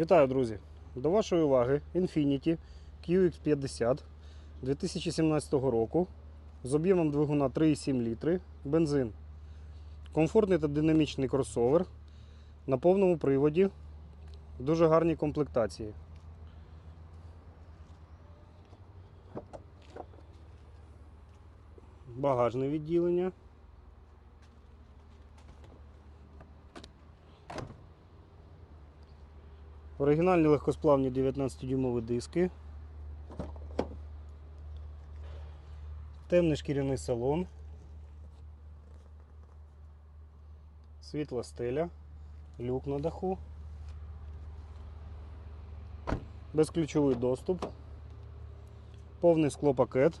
Вітаю, друзі! До вашої уваги Infiniti QX50 2017 року з об'ємом двигуна 3,7 літри, бензин. Комфортний та динамічний кросовер на повному приводі, дуже гарній комплектації. Багажне відділення. Оригінальні легкосплавні 19-дюймові диски. Темний шкіряний салон. Світла стеля, люк на даху. Безключовий доступ. Повний склопакет.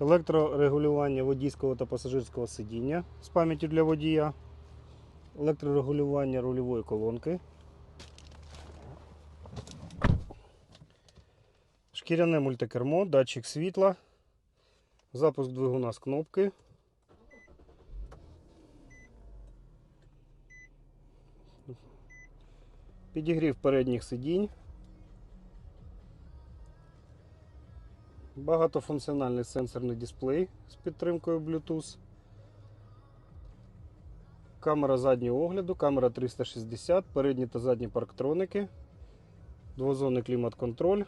Електрорегулювання водійського та пасажирського сидіння з пам'яттю для водія. Електрорегулювання рульової колонки. Шкіряне мультикермо, датчик світла, запуск двигуна з кнопки. Підігрів передніх сидінь. Багатофункціональний сенсорний дисплей з підтримкою Bluetooth. Камера заднього огляду, камера 360, передні та задні парктроники, двозонний клімат-контроль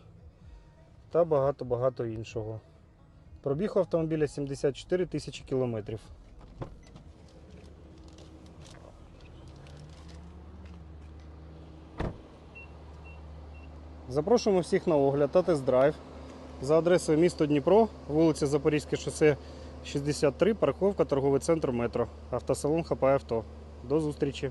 та багато-багато іншого. Пробіг автомобіля 74 тисячі кілометрів. Запрошуємо всіх на огляд та тест-драйв за адресою місто Дніпро, вулиця Запорізьке шосе 63, парковка, торговий центр метро, автосалон Хапай Авто. До зустрічі!